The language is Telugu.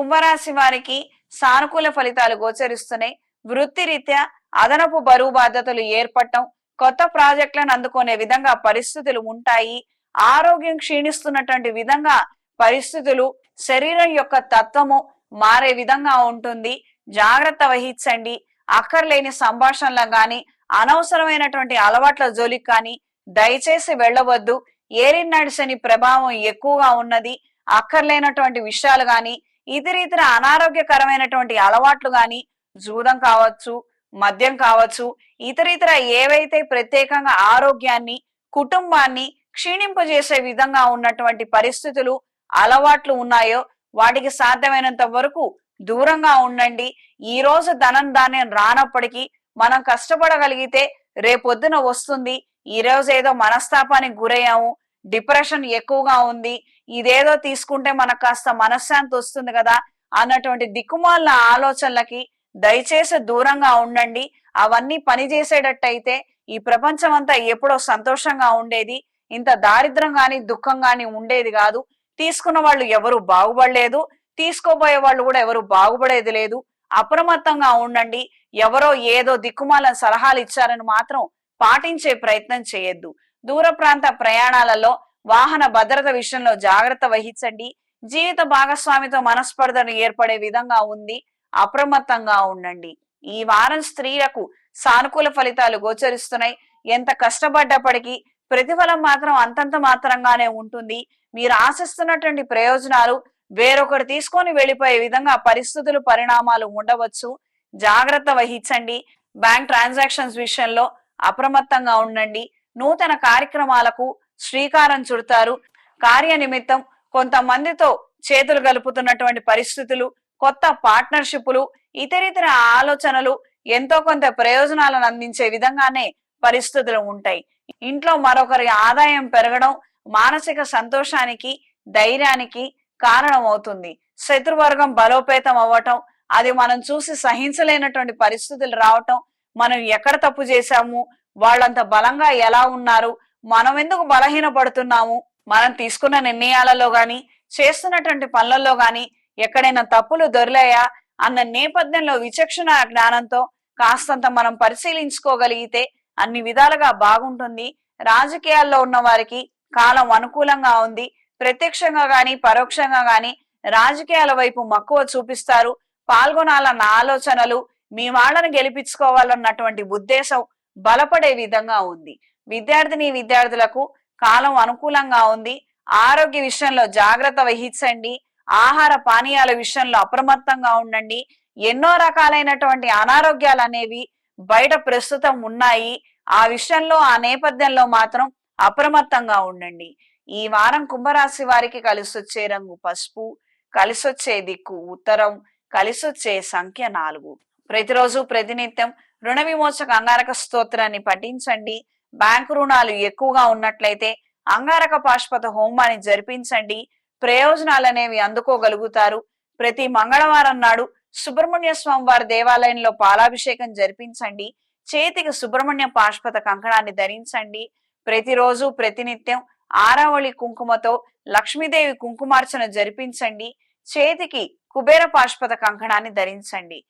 కుంభరాశి వారికి సానుకూల ఫలితాలు గోచరిస్తున్నాయి. వృత్తిరీత్యా అదనపు బరువు బాధ్యతలు ఏర్పడటం కొత్త ప్రాజెక్టులను అందుకునే విధంగా పరిస్థితులు ఉంటాయి. ఆరోగ్యం క్షీణిస్తున్నటువంటి విధంగా పరిస్థితులు శరీరం యొక్క తత్వము మారే విధంగా ఉంటుంది. జాగ్రత్త వహించండి. అక్కర్లేని సంభాషణలు గాని అనవసరమైనటువంటి అలవాట్ల జోలికి కానీ దయచేసి వెళ్ళవద్దు. ఏరిన్ శని ప్రభావం ఎక్కువగా ఉన్నది. అక్కర్లేనటువంటి విషయాలు గాని ఇతర ఇతర అనారోగ్యకరమైనటువంటి అలవాట్లు కానీ జూదం కావచ్చు మద్యం కావచ్చు ఇతర ఇతర ఏవైతే ప్రత్యేకంగా ఆరోగ్యాన్ని కుటుంబాన్ని క్షీణింపజేసే విధంగా ఉన్నటువంటి పరిస్థితులు అలవాట్లు ఉన్నాయో వాటికి సాధ్యమైనంత వరకు దూరంగా ఉండండి. ఈ రోజు ధనం ధాన్యం రానప్పటికీ మనం కష్టపడగలిగితే రేపొద్దున వస్తుంది. ఈ రోజు ఏదో మనస్తాపానికి గురయ్యాము డిప్రెషన్ ఎక్కువగా ఉంది. ఇదేదో తీసుకుంటే మనకు కాస్త మనశ్శాంతి వస్తుంది కదా అన్నటువంటి దిక్కుమాల ఆలోచనలకి దయచేసి దూరంగా ఉండండి. అవన్నీ పని చేసేటట్టయితే ఈ ప్రపంచం అంతా ఎప్పుడో సంతోషంగా ఉండేది. ఇంత దారిద్రం గాని దుఃఖం గాని ఉండేది కాదు. తీసుకున్న వాళ్ళు ఎవరు బాగుపడలేదు. తీసుకోబోయే వాళ్ళు కూడా ఎవరు బాగుపడేది లేదు. అప్రమత్తంగా ఉండండి. ఎవరో ఏదో దిక్కుమాల సలహాలు ఇచ్చారని మాత్రం పాటించే ప్రయత్నం చేయొద్దు. దూర ప్రాంత ప్రయాణాలలో వాహన భద్రత విషయంలో జాగ్రత్త వహించండి. జీవిత భాగస్వామితో మనస్పర్ధను ఏర్పడే విధంగా ఉంది అప్రమత్తంగా ఉండండి. ఈ వారం స్త్రీలకు సానుకూల ఫలితాలు గోచరిస్తున్నాయి. ఎంత కష్టపడ్డప్పటికీ ప్రతిఫలం మాత్రం అంతంత మాత్రంగానే ఉంటుంది. మీరు ఆశిస్తున్నటువంటి ప్రయోజనాలు వేరొకరు తీసుకొని వెళ్ళిపోయే విధంగా పరిస్థితులు పరిణామాలు ఉండవచ్చు. జాగ్రత్త వహించండి. బ్యాంక్ ట్రాన్సాక్షన్స్ విషయంలో అప్రమత్తంగా ఉండండి. నూతన కార్యక్రమాలకు శ్రీకారం చుడతారు. కార్య నిమిత్తం కొంతమందితో చేతులు గలుపుతున్నటువంటి పరిస్థితులు కొత్త పార్ట్నర్షిప్లు ఇతరితర ఆలోచనలు ఎంతో కొంత ప్రయోజనాలను అందించే విధంగానే పరిస్థితులు ఉంటాయి. ఇంట్లో మరొకరి ఆదాయం పెరగడం మానసిక సంతోషానికి ధైర్యానికి కారణం అవుతుంది శత్రువర్గం బలోపేతం అవ్వటం అది మనం చూసి సహించలేనటువంటి పరిస్థితులు రావటం మనం ఎక్కడ తప్పు చేశాము వాళ్ళంత బలంగా ఎలా ఉన్నారు? మనం ఎందుకు బలహీన పడుతున్నాము మనం తీసుకున్న నిర్ణయాలలో గాని చేస్తున్నటువంటి పనులలో గాని ఎక్కడైనా తప్పులు దొరిలాయా? అన్న నేపథ్యంలో విచక్షణ జ్ఞానంతో కాస్తంత మనం పరిశీలించుకోగలిగితే అన్ని విధాలుగా బాగుంటుంది. రాజకీయాల్లో ఉన్న వారికి కాలం అనుకూలంగా ఉంది. ప్రత్యక్షంగా గాని పరోక్షంగా గాని రాజకీయాల వైపు మక్కువ చూపిస్తారు. పాల్గొనాలన్న ఆలోచనలు మీ వాళ్ళని గెలిపించుకోవాలన్నటువంటి ఉద్దేశం బలపడే విధంగా ఉంది. విద్యార్థిని విద్యార్థులకు కాలం అనుకూలంగా ఉంది. ఆరోగ్య విషయంలో జాగ్రత్త వహించండి. ఆహార పానీయాల విషయంలో అప్రమత్తంగా ఉండండి. ఎన్నో రకాలైనటువంటి అనారోగ్యాలు అనేవి బయట ప్రస్తుతం ఉన్నాయి. ఆ విషయంలో ఆ నేపథ్యంలో మాత్రం అప్రమత్తంగా ఉండండి. ఈ వారం కుంభరాశి వారికి కలిసొచ్చే రంగు పసుపు కలిసొచ్చే దిక్కు ఉత్తరం కలిసొచ్చే సంఖ్య నాలుగు. ప్రతిరోజు ప్రతినిత్యం రుణ విమోచక అంగారక స్తోత్రాన్ని పఠించండి. బ్యాంకు రుణాలు ఎక్కువగా ఉన్నట్లయితే అంగారక పాష్పత హోమాన్ని జరిపించండి. ప్రయోజనాలు అనేవి అందుకోగలుగుతారు. ప్రతి మంగళవారం నాడు సుబ్రహ్మణ్య స్వామి వారి దేవాలయంలో పాలాభిషేకం జరిపించండి. చేతికి సుబ్రహ్మణ్య పాష్పత కంకణాన్ని ధరించండి. ప్రతిరోజు ప్రతినిత్యం ఆరావళి కుంకుమతో లక్ష్మీదేవి కుంకుమార్చన జరిపించండి. చేతికి కుబేర పాష్పత కంకణాన్ని ధరించండి.